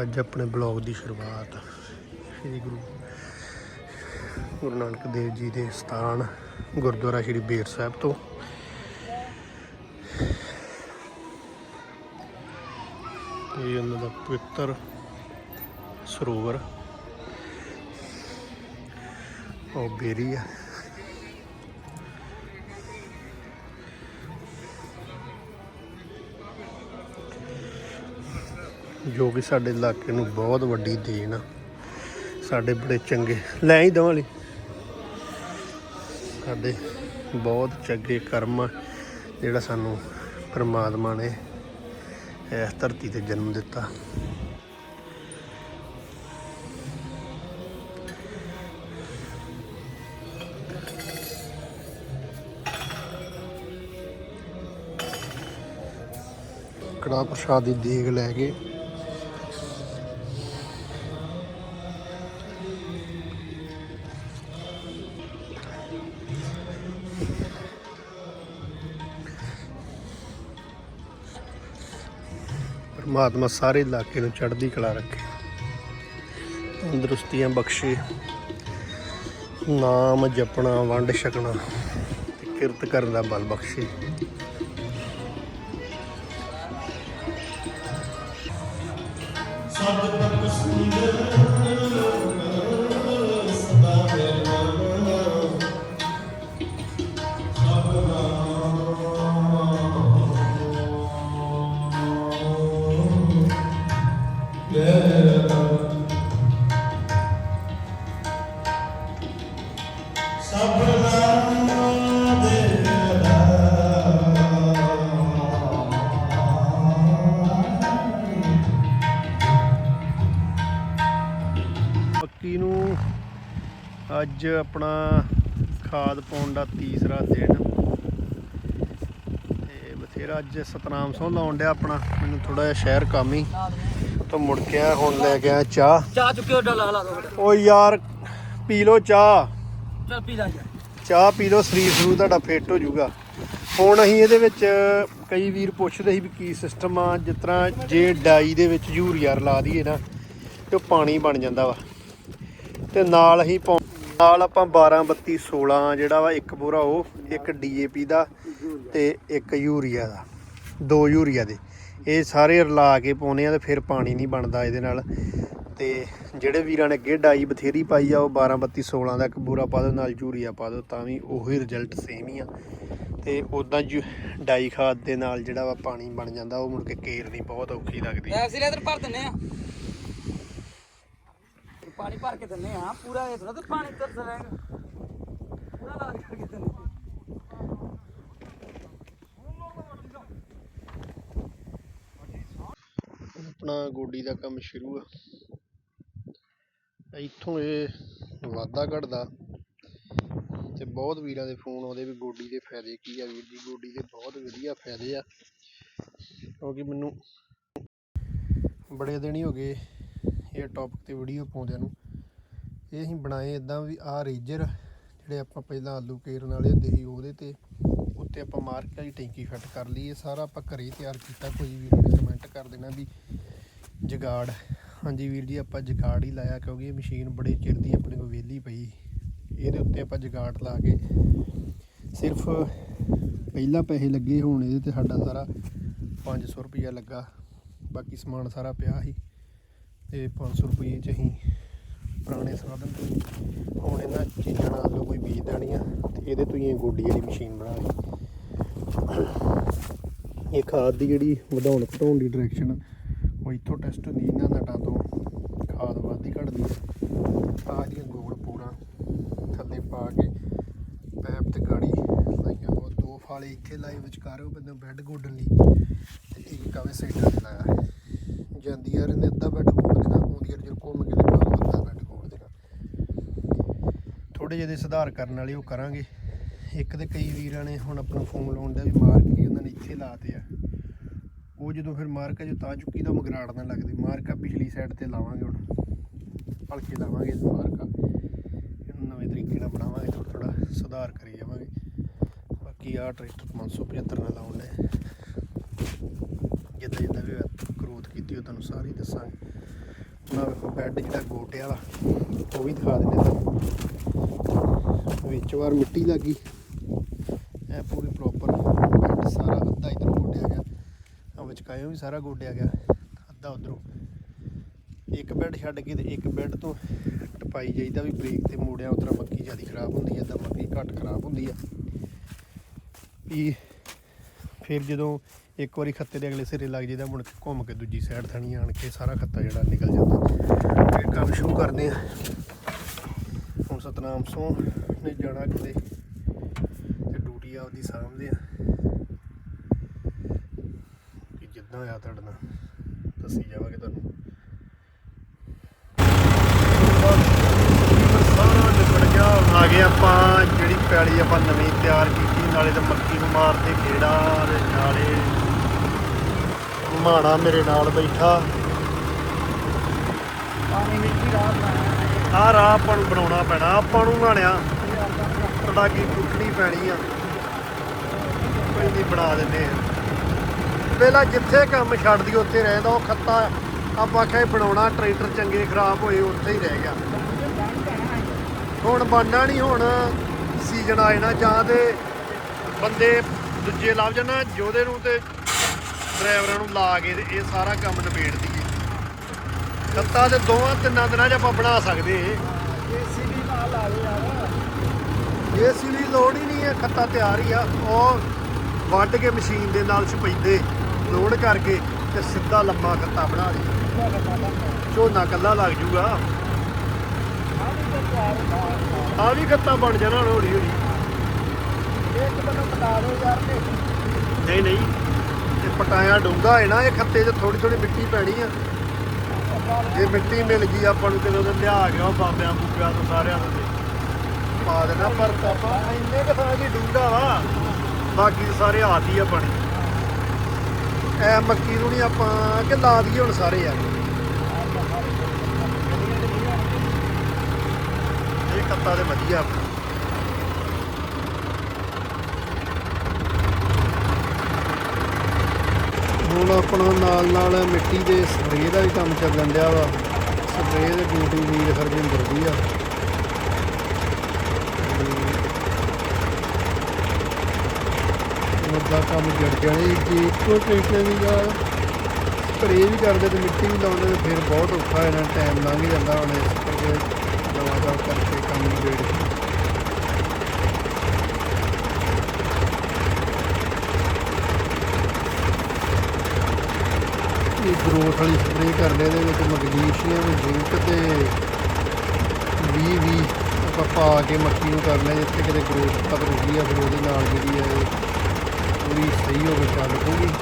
ਅੱਜ ਆਪਣੇ ਬਲੌਗ ਦੀ ਸ਼ੁਰੂਆਤ ਸ੍ਰੀ ਗੁਰੂ ਗੁਰੂ ਨਾਨਕ ਦੇਵ ਜੀ ਦੇ ਸਥਾਨ ਗੁਰਦੁਆਰਾ ਸ੍ਰੀ ਬੇਰ ਸਾਹਿਬ ਤੋਂ। ਇਹ ਉਹਨਾਂ ਦਾ ਪਵਿੱਤਰ ਸਰੋਵਰ। ਉਹ ਬੇਰੀ ਆ। ਜੋ ਕਿ ਸਾਡੇ ਇਲਾਕੇ ਨੂੰ ਬਹੁਤ ਵੱਡੀ ਦੇਣ ਆ। ਸਾਡੇ ਬੜੇ ਚੰਗੇ ਲੈ ਹੀ ਦਵਾਂ ਲਈ ਸਾਡੇ ਬਹੁਤ ਚੰਗੇ ਕਰਮ ਆ, ਜਿਹੜਾ ਸਾਨੂੰ ਪਰਮਾਤਮਾ ਨੇ ਇਸ ਧਰਤੀ ਤੇ ਜਨਮ ਦਿੱਤਾ। ਕੜਾਹ ਪ੍ਰਸ਼ਾਦ ਦੀ ਦੇਗ ਲੈ ਕੇ ਪਰਮਾਤਮਾ ਸਾਰੇ ਇਲਾਕੇ ਨੂੰ ਚੜ੍ਹਦੀ ਕਲਾ ਰੱਖੇ। ਤੰਦਰੁਸਤੀਆਂ ਬਖਸ਼ੇ। ਨਾਮ ਜਪਣਾ, ਵੰਡ ਛਕਣਾ ਤੇ ਕਿਰਤ ਕਰਨ ਦਾ ਬਲ ਬਖਸ਼ੇ। ਮੱਕੀ ਅੱਜ ਆਪਣਾ ਖਾਦ ਪਾਉਣ ਦਾ ਤੀਸਰਾ ਦਿਨ। ਤੇ ਬਥੇਰਾ ਅੱਜ ਸਤਨਾਮ ਸੋਹ ਲਾਉਣ ਡਿਆ ਆਪਣਾ। ਮੈਨੂੰ ਥੋੜਾ ਜਿਹਾ ਸ਼ਹਿਰ ਕੰਮ ਹੀ। ਤਾਂ ਮੁੜ ਕੇ ਆਇਆ, ਹੁਣ ਲੈ ਕੇ ਆਇਆ ਚਾਹ। ਚਾਹ ਚੁੱਕਿਓ ਡਲਾ ਲਾ ਦੋ ਓ ਯਾਰ ਪੀ ਲੋ ਚਾਹ। ਚੱਲ ਪੀ ਲਾ ਯਾਰ। ਚਾਹ ਪੀ ਲੋ ਸਰੀਰ ਸਰੂ ਤੁਹਾਡਾ ਫਿੱਟ ਹੋ ਜਾਊਗਾ। ਹੁਣ ਅਸੀਂ ਇਹਦੇ ਵਿੱਚ ਕਈ ਵੀਰ ਪੁੱਛਦੇ ਸੀ ਵੀ ਕੀ ਸਿਸਟਮ ਆ ਜਿਸ ਤਰ੍ਹਾਂ ਜੇ ਡਾਈ ਦੇ ਵਿੱਚ ਯੂਰੀਆ ਰਲਾ ਦਈਏ ਨਾ ਤੇ ਉਹ ਪਾਣੀ ਬਣ ਜਾਂਦਾ ਵਾ। ਤੇ ਨਾਲ ਅਸੀਂ ਪਾਉ- ਨਾਲ ਆਪਾਂ 12 32 16 ਜਿਹੜਾ ਵਾ, ਇੱਕ ਬੋਰਾ ਉਹ, ਇੱਕ ਡੀਏਪੀ ਦਾ ਤੇ ਇੱਕ ਯੂਰੀਆ ਦਾ, ਦੋ ਯੂਰੀਆ ਦੇ। ਇਹ ਸਾਰੇ ਰਲਾ ਕੇ ਪਾਉਨੇ ਆ ਤੇ ਫਿਰ ਪਾਣੀ ਨਹੀਂ ਬਣਦਾ ਇਹਦੇ ਨਾਲ। ਤੇ ਜਿਹੜੇ ਵੀਰਾਂ ਨੇ ਅੱਗੇ ਡਾਈ ਬਥੇਰੀ ਪਾਈ ਆ, ਉਹ 12 32 16 ਦਾ ਇੱਕ ਬੋਰਾ ਪਾ ਦਿਓ, ਨਾਲ ਯੂਰੀਆ ਪਾ ਦਿਓ, ਤਾਂ ਵੀ ਉਹੀ ਰਿਜ਼ਲਟ ਸੇਮ ਹੀ ਆ। ਤੇ ਉਦਾਂ ਡਾਈ ਖਾਦ ਦੇ ਨਾਲ ਜਿਹੜਾ ਵਾ ਪਾਣੀ ਬਣ ਜਾਂਦਾ, ਉਹ ਮੁੜ ਕੇ ਕੇਰਨੀ ਬਹੁਤ ਔਖੀ ਲੱਗਦੀ। ਐਕਸੀਲੇਟਰ ਭਰ ਦਿੰਨੇ ਆ। ਪਾਣੀ ਭਰ ਕੇ ਦਿੰਨੇ ਆ। ਪੂਰਾ ਇਹ ਥੋੜਾ ਤੇ ਪਾਣੀ ਤਰਸ ਰਹੇਗਾ ਪੂਰਾ ਲਾ ਕਰਕੇ ਦਿੰਨੇ ਆਪਣਾ ਗੋਡੀ ਦਾ ਕੰਮ ਸ਼ੁਰੂ ਆ। ਇੱਥੋਂ ਇਹ ਵਾਧਾ ਘਟਦਾ। ਤੇ ਬਹੁਤ ਵੀਰਾਂ ਦੇ ਫੋਨ ਆਉਂਦੇ ਵੀ ਗੋਡੀ ਦੇ ਫਾਇਦੇ ਕੀ ਆ ਵੀਰ ਜੀ। ਗੋਡੀ ਦੇ ਬਹੁਤ ਵਧੀਆ ਫਾਇਦੇ ਆ। ਕਿਉਂਕਿ ਮੈਨੂੰ ਬੜੇ ਦਿਨ ਹੀ ਹੋ ਗਏ ਇਹ ਟੌਪਿਕ ਤੇ ਵੀਡੀਓ ਪਾਉਂਦਿਆਂ ਨੂੰ, ਇਹ ਅਸੀਂ ਬਣਾਏ ਇਦਾਂ ਵੀ ਆਹ ਰੇਜਰ ਜਿਹੜੇ ਆਪਾਂ ਪਹਿਲਾਂ ਆਲੂ ਕੇਰਨ ਵਾਲੇ ਹੁੰਦੇ ਸੀ, ਉਹਦੇ ਤੇ ਉੱਤੇ ਆਪਾਂ ਮਾਰਕਾ ਦੀ ਟੈਂਕੀ ਫਿੱਟ ਕਰ ਲਈ। ਇਹ ਸਾਰਾ ਆਪਾਂ ਘਰੇ ਤਿਆਰ ਕੀਤਾ, ਕੋਈ ਵੀਰ ਨੇ ਕਮੈਂਟ ਕਰ ਦੇਣਾ ਵੀ ਜਗਾੜ। ਹਾਂਜੀ ਵੀਰ ਜੀ, ਆਪਾਂ ਜਗਾੜ ਹੀ ਲਾਇਆ ਕਿਉਂਕਿ ਇਹ ਮਸ਼ੀਨ ਬੜੇ ਚਿਰ ਦੀ ਆਪਣੇ ਕੋਲ ਵਿਹਲੀ ਪਈ। ਇਹਦੇ ਉੱਤੇ ਆਪਾਂ ਜਗਾੜ ਲਾ ਕੇ ਸਿਰਫ ਪਹਿਲਾਂ ਪੈਸੇ ਲੱਗੇ ਹੁਣ ਇਹਦੇ ਤੇ ਸਾਡਾ ਸਾਰਾ 500 ਰੁਪਇਆ ਲੱਗਾ। ਬਾਕੀ ਸਮਾਨ ਸਾਰਾ ਪਿਆ ਸੀ। ਤੇ 500 ਰੁਪਏ ਚ ਅਸੀਂ ਪੁਰਾਣੇ ਸਾਧਨ ਤੋਂ ਹੀ ਹੁਣ ਇਹਨਾਂ ਚੀਜ਼ਾਂ ਨਾਲ ਆਲੂ ਕੋਈ ਬੀਜ ਦੇਣੀਆਂ ਤੇ ਇਹਦੇ ਤੋਂ ਹੀ ਇਹ ਗੋਡੀ ਵਾਲੀ ਮਸ਼ੀਨ ਬਣਾ ਲਈ। ਇਹ ਖਾਦ ਦੀ ਜਿਹੜੀ ਵਧਾਉਣ ਘਟਾਉਣ ਦੀ ਡਾਇਰੈਕਸ਼ਨ ਉਹ ਇੱਥੋਂ ਟੈਸਟ ਹੁੰਦੀ ਇਹਨਾਂ ਨਟਾਂ ਤੋਂ। ਖਾਦ ਵੱਧਦੀ ਘਟਦੀ ਆਹ ਦੀਆਂ ਗੋਲ ਪੂਰਾ ਥੱਲੇ ਪਾ ਕੇ ਪੈਪ ਤੇ ਗਾੜੀ ਲਾਈਆਂ। ਉਹ ਦੋ ਫਾਲੇ ਇੱਥੇ ਲਾਏ ਵਿਚਕਾਰ ਉਹ ਬੰਦੇ ਬੈੱਡ ਗੋਡਣ ਲਈ ਤੇ ਇੱਕ ਕਾਵੇ ਸਾਈਡਾਂ ਤੇ ਲਾਇਆ। ਜਾਂਦੀ ਯਾਰ ਇਹਨੇ ਅੱਧਾ ਬੈੱਡ ਗੋਡ ਦੇਣਾ ਆਉਂਦੀ ਯਾਰ ਜਦੋਂ ਘੁੰਮ ਕੇ ਲੱਗਾ ਅੱਧਾ ਬੈੱਡ ਗੋਡ ਦੇਣਾ ਥੋੜੇ ਜਿਹੇ ਦੇ ਸੁਧਾਰ ਕਰਨ ਵਾਲੇ ਉਹ ਕਰਾਂਗੇ। ਇੱਕ ਤੇ ਕਈ ਵੀਰਾਂ ਨੇ ਹੁਣ ਆਪਣਾ ਫੋਨ ਲਾਉਣ ਦਾ ਵੀ ਮਾਰ ਕੇ ਉਹਨਾਂ ਨੇ ਇੱਥੇ ਲਾਤੇ ਆ। ਉਹ ਜਦੋਂ ਫਿਰ ਮਾਰਕਾ ਜੋ ਤਾਂ ਚੁੱਕੀ ਦਾ ਮਗਰਾੜ ਨਾ ਲੱਗਦੀ। ਮਾਰਕਾ ਪਿਛਲੀ ਸਾਈਡ ਤੇ ਲਾਵਾਂਗੇ ਹੁਣ। ਹਲਕੇ ਲਾਵਾਂਗੇ ਇਸ ਮਾਰਕਾ ਇਹਨੂੰ ਨਵੇਂ ਤਰੀਕੇ ਨਾਲ ਬਣਾਵਾਂਗੇ ਥੋੜਾ ਥੋੜਾ ਸੁਧਾਰ ਕਰੀ ਜਾਵਾਂਗੇ। ਬਾਕੀ ਆਹ ਟਰੈਕਟਰ 575 ਨਾਲ ਲਾਉਣ ਦੇ ਜਿੱਦਾਂ ਜਿੱਦਾਂ ਵੀ ਗਰੋਥ ਕੀਤੀ ਉਹ ਤੁਹਾਨੂੰ ਸਾਰੀ ਦੱਸਾਂਗੇ। ਨਾ ਵੇਖੋ ਬੈੱਡ ਜਿਹੜਾ ਗੋਟੇ ਵਾਲਾ, ਉਹ ਵੀ ਦਿਖਾ ਦਿੰਦੇ ਤੁਹਾਨੂੰ। ਵਿੱਚ ਵਾਰ ਮਿੱਟੀ ਲੱਗੀ। ਇਹ ਪੂਰੀ ਪ੍ਰੋਪਰ ਬੈੱਡ ਸਾਰਾ ਅੱਧਾ ਇਧਰੋਂ ਗੋਡਿਆ ਗਿਆ। ਆ ਵਿਚਕਾਇਓ ਵੀ ਸਾਰਾ ਗੋਡਿਆ ਗਿਆ, ਅੱਧਾ ਉਧਰੋਂ। ਇੱਕ ਬੈੱਡ ਛੱਡ ਕੇ ਤੇ ਇੱਕ ਬੈੱਡ ਤੋਂ ਟਪਾਈ ਜਾਈਦਾ ਵੀ ਬ੍ਰੇਕ ਤੇ ਮੋੜਿਆ ਉਤਰਾ ਮੱਕੀ ਜ਼ਿਆਦਾ ਖਰਾਬ ਹੁੰਦੀ ਹੈ ਤਾਂ ਮੱਕੀ ਘੱਟ ਖਰਾਬ ਹੁੰਦੀ ਆ ਵੀ ਫਿਰ ਜਦੋਂ ਇੱਕ ਵਾਰੀ ਖੱਤੇ ਦੇ ਅਗਲੇ ਸਿਰੇ ਲੱਗ ਜਾਈਦਾ, ਮੁੜ ਕੇ ਘੁੰਮ ਕੇ ਦੂਜੀ ਸਾਈਡ ਥਣੀ ਆਣ ਕੇ ਸਾਰਾ ਖੱਤਾ ਜਿਹੜਾ ਨਿਕਲ ਜਾਂਦਾ। ਇਹ ਕੰਮ ਸ਼ੁਰੂ ਕਰਦੇ ਆ ਹੁਣ ਸਤਨਾਮ ਸੋਂ ਨੇ ਜਾਣਾ ਕਿਤੇ ਤੇ ਡਿਊਟੀ ਉਹਦੀ ਸਾਂਭਦੇ ਆ। ਕਿ ਜਿੱਦਾਂ ਹੋਇਆ ਤੁਹਾਡੇ ਨਾਲ, ਦੱਸੀ ਜਾਵਾਂਗੇ ਤੁਹਾਨੂੰ ਸਾਰਾ ਨਿਕਲ ਗਿਆ ਹੁਣ ਆ ਗਏ ਆਪਾਂ ਜਿਹੜੀ ਪੈਲੀ ਆਪਾਂ ਨਵੀਂ ਤਿਆਰ ਕੀਤੀ ਨਾਲੇ ਤੇ ਮੱਕੀ ਨੂੰ ਮਾਰਦੇ ਗੇੜਾ ਤੇ ਨਾਲੇ ਮਾਣਾ ਮੇਰੇ ਨਾਲ ਬੈਠਾ। ਪਾਣੀ ਵਿੱਚ ਹੀ ਰਾਤ ਲਾਇਆ ਆਹ ਰਾਹ ਆਪਾਂ ਨੂੰ ਬਣਾਉਣਾ ਪੈਣਾ ਆਪਾਂ ਨੂੰ ਬਣਿਆ ਤੜਾਕੀ ਟੁੱਟਣੀ ਪੈਣੀ ਆ। ਕੋਈ ਨਹੀਂ ਬਣਾ ਦਿੰਦੇ। ਆ ਪਹਿਲਾਂ ਜਿੱਥੇ ਕੰਮ ਛੱਡ ਦੀ ਉੱਥੇ ਰਹਿੰਦਾ ਉਹ ਖੱਤਾ ਆਪਾਂ ਆਖਿਆ ਬਣਾਉਣਾ ਟਰੈਕਟਰ ਚੰਗੇ ਖਰਾਬ ਹੋਏ ਉੱਥੇ ਹੀ ਰਹਿ ਗਿਆ। ਹੁਣ ਬਣਨਾ ਨਹੀਂ ਹੁਣ। ਸੀਜ਼ਨ ਆ ਜਾਣਾ ਜਾਂ ਤੇ ਬੰਦੇ ਦੂਜੇ ਲੱਭ ਜਾਣਾ ਜੋਦੇ ਨੂੰ ਤੇ ਡਰਾਈਵਰਾਂ ਨੂੰ ਲਾ ਕੇ ਤੇ ਇਹ ਸਾਰਾ ਕੰਮ ਨਿਬੇੜ ਦਈਏ। ਖੱਤਾ ਤੇ ਦੋਵਾਂ ਤਿੰਨਾਂ ਦਿਨਾਂ 'ਚ ਆਪਾਂ ਬਣਾ ਸਕਦੇ ਏਸੀ ਵੀ ਨਾਲ ਲਾ ਦੇ ਯਾਰ। ਏਸੀ ਦੀ ਲੋੜ ਹੀ ਨਹੀਂ ਹੈ ਖੱਤਾ ਤਿਆਰ ਹੀ ਆ। ਉਹ ਵੱਢ ਕੇ ਮਸ਼ੀਨ ਦੇ ਨਾਲ ਛਪੈਦੇ ਲੋਡ ਕਰਕੇ ਤੇ ਸਿੱਧਾ ਲੰਮਾ ਖੱਤਾ ਬਣਾ ਦੇ ਝੋਨਾ ਕੱਲਾ ਲੱਗ ਜੂਗਾ ਆ ਵੀ ਖੱਤਾ ਬਣ ਜਾਣਾ ਹੌਲੀ ਹੌਲੀ। ਇੱਕ ਮੈਨੂੰ ਬਤਾ ਦਿਓ ਯਾਰ ਤੇ। ਨਹੀਂ ਨਹੀਂ। ਤੇ ਪਟਾਇਆ ਡੂੰਗਾ ਹੈ ਨਾ ਇਹ ਖੱਤੇ 'ਚ ਥੋੜੀ ਥੋੜੀ ਮਿੱਟੀ ਪੈਣੀ ਆ। ਜੇ ਮਿੱਟੀ ਮਿਲ ਗਈ ਆਪਾਂ ਨੂੰ ਕਿਤੇ ਉਹਦੇ ਲਿਆ ਗਿਆ ਉਹ ਬਾਬਿਆਂ ਬੂਬਿਆਂ ਤੋਂ ਸਾਰਿਆਂ ਤੋਂ। ਪਾ ਦੇਣਾ ਪਰ ਆਪਾਂ ਇੰਨੇ ਕੁ ਥਾਂ ਦੀ ਡੂੰਗਾ ਵਾ। ਬਾਕੀ ਸਾਰੇ ਹੀ ਆ ਪਾਣੀ ਐ ਮੱਕੀ ਨੂੰ ਨਹੀਂ ਆਪਾਂ ਕਿ ਲਾ ਦਈਏ ਹੁਣ ਸਾਰੇ ਯਾਰ। ਇਹ ਤੇ ਵਧੀਆ। ਹੁਣ ਆਪਣਾ ਨਾਲ ਨਾਲ ਮਿੱਟੀ ਦੇ ਸਪਰੇਅ ਦਾ ਵੀ ਕੰਮ ਚੱਲਣ ਡਿਆ ਵਾ। ਸਪਰੇਅ ਦੇ ਡਿਊਟੀ ਵੀਰ ਹਰਜਿੰਦਰ ਦੀ ਆ। ਉਹਦਾ ਕੰਮ ਜੜ ਜਾਣੇ ਜੇ ਇੱਕੋ ਟਰੈਕਟਰ ਦੀ ਗੱਲ ਸਪਰੇਅ ਵੀ ਕਰਦੇ ਤੇ ਮਿੱਟੀ ਵੀ ਲਾਉਂਦੇ ਤੇ ਫਿਰ ਬਹੁਤ ਔਖਾ ਇਹਨਾਂ ਟਾਈਮ ਲੰਘ ਜਾਂਦਾ ਹੁਣ ਇਸ ਕਰਕੇ। ਲਵਾਦਾਰ ਕਰਕੇ ਕੰਮ ਨਿਬੇੜ ਇਹ ਗਰੋਥ ਵਾਲੀ ਸਪਰੇਅ ਕਰਦੇ ਇਹਦੇ ਵਿੱਚ ਮੈਗਨੀਸ਼ੀਅਮ ਜ਼ਿੰਕ ਤੇ 20 20 ਆਪਾਂ ਪਾ ਕੇ ਮੱਕੀ ਨੂੰ ਕਰਨਾ ਜਿੱਥੇ ਕਿਤੇ ਗਰੋਥ ਖਤਮ ਹੋ ਗਈ ਆ, ਫਿਰ ਉਹਦੇ ਨਾਲ ਜਿਹੜੀ ਹੈ ਪੂਰੀ ਸਹੀ ਹੋ ਕੇ ਚੱਲ ਪੂਗੀ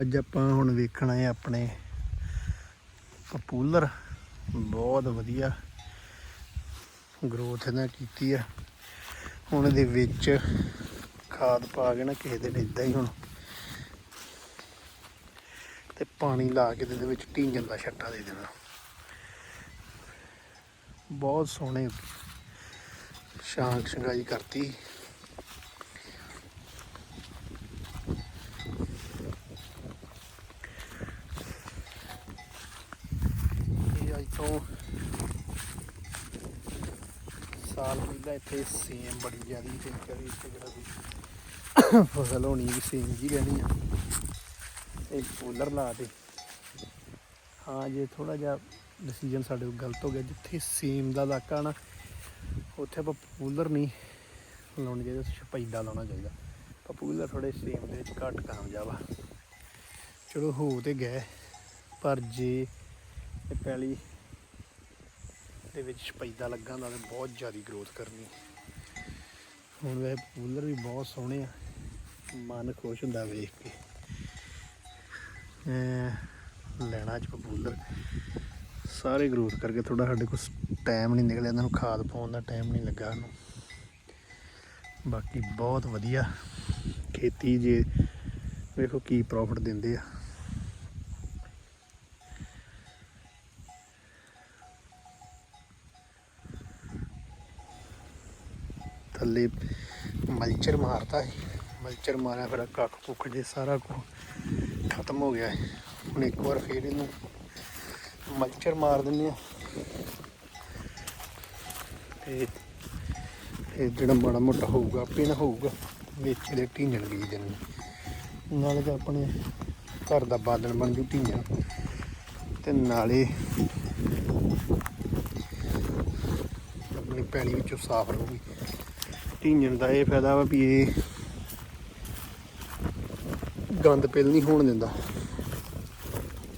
ਅੱਜ ਆਪਾਂ ਹੁਣ ਵੇਖਣਾ ਹੈ ਆਪਣੇ ਪਪੂਲਰ ਬਹੁਤ ਵਧੀਆ ਗਰੋਥ ਇਹਨਾਂ ਕੀਤੀ ਆ। ਹੁਣ ਇਹਦੇ ਵਿੱਚ ਖਾਦ ਪਾ ਕੇ ਨਾ ਕਿਸੇ ਦਿਨ ਇਦਾਂ ਹੀ ਹੁਣ ਤੇ ਪਾਣੀ ਲਾ ਕੇ ਇਹਦੇ ਵਿੱਚ ਢੀਂਜਣ ਦਾ ਛੱਟਾ ਦੇ ਦੇਣਾ। ਬਹੁਤ ਸੋਹਣੇ ਸ਼ਾਂਕ ਸ਼ੰਗਾਈ ਕਰਤੀ ਇਹ ਅੱਜ ਤੋਂ ਸਾਲ ਇੱਥੇ ਸੇਮ ਬੜੀ ਜ਼ਿਆਦੀ ਤੇ ਕਰੀ ਇੱਥੇ ਜਿਹੜਾ ਫਸਲ ਹੋਣੀ ਵੀ ਸੇਮ ਜੀ ਰਹਿਣੀ ਆ। ਇੱਕ ਕੂਲਰ ਲਾ ਦੇ। ਹਾਂ, ਜੇ ਥੋੜਾ ਜਿਹਾ ਡਿਸੀਜਨ ਸਾਡੇ ਕੋਲ ਗਲਤ ਹੋ ਗਿਆ, ਜਿੱਥੇ ਸੇਮ ਦਾ ਇਲਾਕਾ ਨਾ ਉੱਥੇ ਆਪਾਂ ਪਪੂਲਰ ਨਹੀਂ ਲਾਉਣਾ ਚਾਹੀਦਾ ਸ਼ਪੈਦਾ ਲਾਉਣਾ ਚਾਹੀਦਾ। ਪਪੂਲਰ ਥੋੜੇ ਸੇਮ ਦੇ ਵਿੱਚ ਘੱਟ ਕਾਮਯਾਬ ਆ। ਚਲੋ ਹੋ ਤੇ ਗਏ, ਪਰ ਜੇ ਇਹ ਪੈਲੀ ਦੇ ਵਿੱਚ ਸ਼ਪੈਦਾ ਲੱਗਾ ਦਾ ਤੇ ਬਹੁਤ ਜ਼ਿਆਦਾ ਗਰੋਥ ਕਰਨੀ। ਹੁਣ ਵੇ ਪੂਲਰ ਵੀ ਬਹੁਤ ਸੋਹਣੇ ਆ। ਮਨ ਖੁਸ਼ ਹੁੰਦਾ ਵੇਖ ਕੇ। ਲੈਣਾ ਚ ਪਪੂਲਰ ਸਾਰੇ ਗਰੋਥ ਕਰਕੇ ਥੋੜਾ ਸਾਡੇ ਕੋਲ ਟਾਈਮ ਨਹੀਂ ਨਿਕਲਿਆ। ਇਹਨਾਂ ਨੂੰ ਖਾਦ ਪਾਉਣ ਦਾ ਟਾਈਮ ਨਹੀਂ ਲੱਗਾ ਇਹਨੂੰ ਬਾਕੀ ਬਹੁਤ ਵਧੀਆ। ਖੇਤੀ ਜੇ ਵੇਖੋ ਕੀ ਪ੍ਰੋਫਿਟ ਦਿੰਦੇ ਆ। ਥੱਲੇ ਮਲਚਰ ਮਾਰਤਾ ਹੈ ਮਲਚਰ ਮਾਰਿਆ, ਫਿਰ ਕੱਖ ਕੁੱਖ ਜੇ ਸਾਰਾ ਕੁ ਖਤਮ ਹੋ ਗਿਆ। ਹੁਣ ਇੱਕ ਵਾਰ ਫੇਰ ਇਹਨੂੰ ਮਲਚਰ ਮਾਰ ਦਿੰਦੇ ਆ ਤੇ ਇਹ ਜਿਹੜਾ ਮਾੜਾ ਮੋਟਾ ਹੋਊਗਾ, ਆਪੇ ਹੋਊਗਾ। ਵਿੱਚ ਦੇ ਢੀਂਜਣ ਬੀਜ ਦੇਣੀ। ਨਾਲੇ ਤਾਂ ਆਪਣੇ ਘਰ ਦਾ ਬਾਦਲ ਬਣ ਜੂ ਢੀਂਜਣ ਤੇ ਨਾਲੇ ਆਪਣੀ ਪੈਲੀ ਵਿੱਚੋਂ ਸਾਫ਼ ਰਹੂਗੀ। ਢੀਂਜਣ ਦਾ ਇਹ ਫਾਇਦਾ ਵਾ ਵੀ ਇਹ ਗੰਦ ਪਿਲ ਨਹੀਂ ਹੋਣ ਦਿੰਦਾ।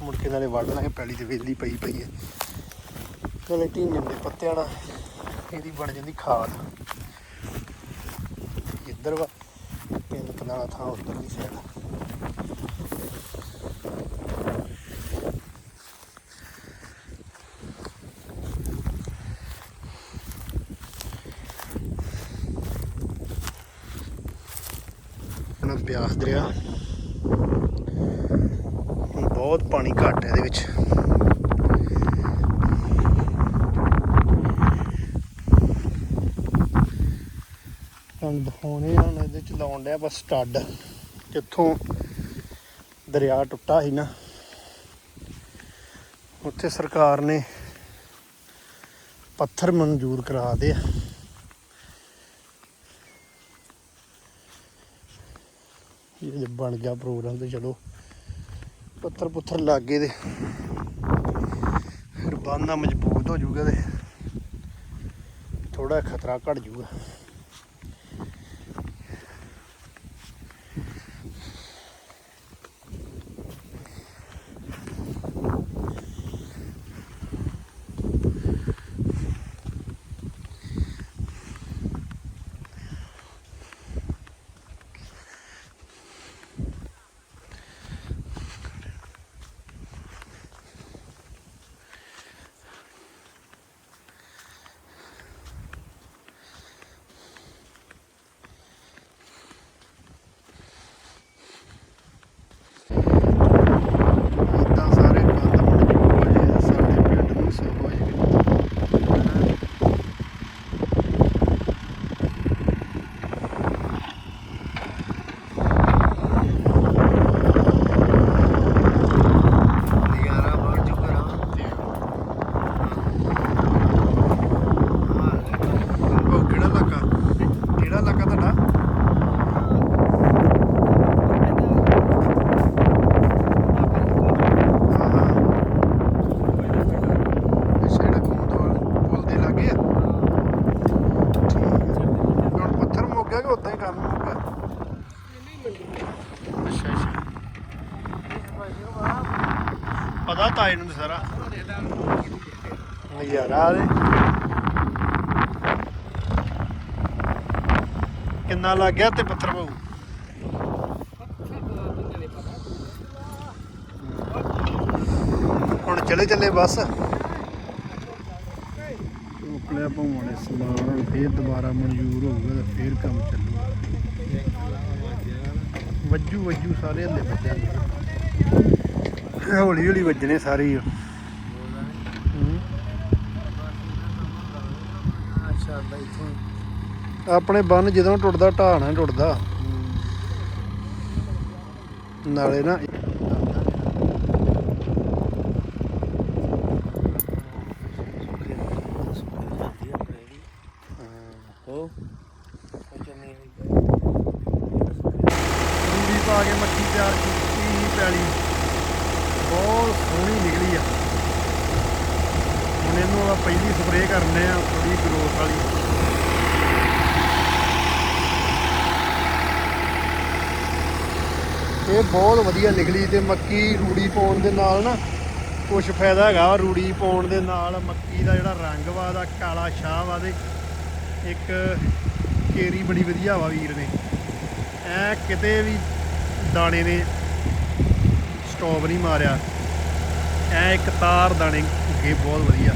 ਮੁੜ ਕੇ ਨਾਲੇ ਵੱਢ ਲਾਂਗੇ ਪੈਲੀ ਤੇ ਵੇਲੀ ਪਈ ਪਈ ਹੈ ਨਾਲੇ ਢੀਂਜਣ ਦੇ ਪੱਤਿਆਂ ਨਾਲ ਇਹਦੀ ਬਣ ਜਾਂਦੀ ਖਾਦ। ਇੱਧਰ ਵਾ, ਪਿੰਡ ਕਨਾਲਾ ਥਾਂ ਉੱਧਰ ਉੱਧਰਲੀ ਸਾਈਡ ਆਪਣਾ ਬਿਆਸ ਦਰਿਆ। ਬਹੁਤ ਪਾਣੀ ਘੱਟ ਹੈ ਇਹਦੇ ਵਿੱਚ। ਹੁਣ ਦਿਖਾਉਣੇ ਆ, ਹੁਣ ਇਹਦੇ ਚ ਲਾਉਣ ਡਿਆ ਬਸ ਸਟੱਡ। ਜਿੱਥੋਂ ਦਰਿਆ ਟੁੱਟਾ ਸੀ ਨਾ, ਉੱਥੇ ਸਰਕਾਰ ਨੇ ਪੱਥਰ ਮਨਜ਼ੂਰ ਕਰਾ ਦੇ ਆ। ਇਹ ਜੇ ਬਣ ਗਿਆ ਪ੍ਰੋਗਰਾਮ ਤੇ ਚਲੋ। ਪੱਥਰ ਪੁੱਥਰ ਲੱਗ ਗਏ ਤੇ ਫਿਰ ਬੰਨਾ ਮਜ਼ਬੂਤ ਹੋ ਜਾਊਗਾ ਤੇ ਥੋੜਾ ਖਤਰਾ ਘਟ ਜਾਊਗਾ ਇਦਾਂ ਸਾਰੇ ਕੰਦ ਮਜ਼ਬੂਤ ਹੋ ਜੇ ਸਾਡੇ ਪਿੰਡ ਨੂੰ ਸਭ ਹੋ ਜੇ ਨਜ਼ਾਰਾ ਬਣ ਚੁੱਕਾ ਨਾ ਉਹ ਕਿਹੜਾ ਇਲਾਕਾ ਕਿਹੜਾ ਇਲਾਕਾ ਤੁਹਾਡਾ ਹਾਂ ਹਾਂ ਅੱਛਾ ਜਿਹੜਾ ਕੁੰਦਵਾਲ ਪੁਲ ਦੇ ਲਾਗੇ ਆ ਠੀਕ ਹੈ ਹੁਣ ਪੱਥਰ ਮੁੱਕ ਗਿਆ ਕਿ ਉਦਾਂ ਹੀ ਕੰਮ ਮੁੱਕ ਗਿਆ ਅੱਛਾ ਅੱਛਾ ਪਤਾ ਤਾਏ ਨੂੰ ਸਾਰਾ ਨਜ਼ਾਰਾ ਆ ਦੇ ਕਿੰਨਾ ਲੱਗ ਗਿਆ ਤੇ ਪੱਥਰ ਪਾਉ ਹੁਣ ਚਲੇ ਚੱਲੇ ਬਸ। ਉਕਲਿਆ ਪਾਉਣੇ ਸਮਾਨ ਫੇਰ ਦੁਬਾਰਾ ਮਨਜ਼ੂਰ ਹੋਊਗਾ ਤੇ ਫੇਰ ਕੰਮ ਚੱਲੂਗਾ ਵੱਜੂ ਵੱਜੂ ਸਾਰੇ ਹੱਲੇ ਬੱਦਿਆਂ ਦੇ ਹੌਲੀ ਹੌਲੀ ਵੱਜਣੇ ਸਾਰੇ ਹੀ। ਅੱਛਾ ਬਈ ਆਪਣੇ ਬੰਨ ਜਦੋਂ ਟੁੱਟਦਾ ਢਾਹ ਨਾ ਟੁੱਟਦਾ। ਨਾਲੇ ਨਾ ਹੋ ਰੂੜੀ ਪਾ ਕੇ ਮੱਕੀ ਤਿਆਰ ਕੀਤੀ ਸੀ ਪੈਲੀ ਬਹੁਤ ਸੋਹਣੀ ਨਿਕਲੀ ਆ ਹੁਣ ਇਹਨੂੰ ਆਪਾਂ ਪਹਿਲੀ ਸਪਰੇਅ ਕਰਨੇ ਆ ਥੋੜੀ ਗਰੋਥ ਵਾਲੀ ਇਹ ਬਹੁਤ ਵਧੀਆ ਨਿਕਲੀ ਤੇ ਮੱਕੀ ਰੂੜੀ ਪਾਉਣ ਦੇ ਨਾਲ ਨਾ ਕੁਝ ਫਾਇਦਾ ਹੈਗਾ ਰੂੜੀ ਪਾਉਣ ਦੇ ਨਾਲ। ਮੱਕੀ ਦਾ ਜਿਹੜਾ ਰੰਗ ਵਾ ਦਾ ਕਾਲਾ ਸ਼ਾਹ ਵਾ ਦੇ ਇੱਕ ਕੇਰੀ ਬੜੀ ਵਧੀਆ ਵਾ ਵੀਰ ਨੇ। ਐ ਕਿਤੇ ਵੀ ਦਾਣੇ ਨੇ ਸਟਾਪ ਨਹੀਂ ਮਾਰਿਆ। ਐ ਇੱਕ ਤਾਰ ਦਾਣੇ ਇਹ ਬਹੁਤ ਵਧੀਆ।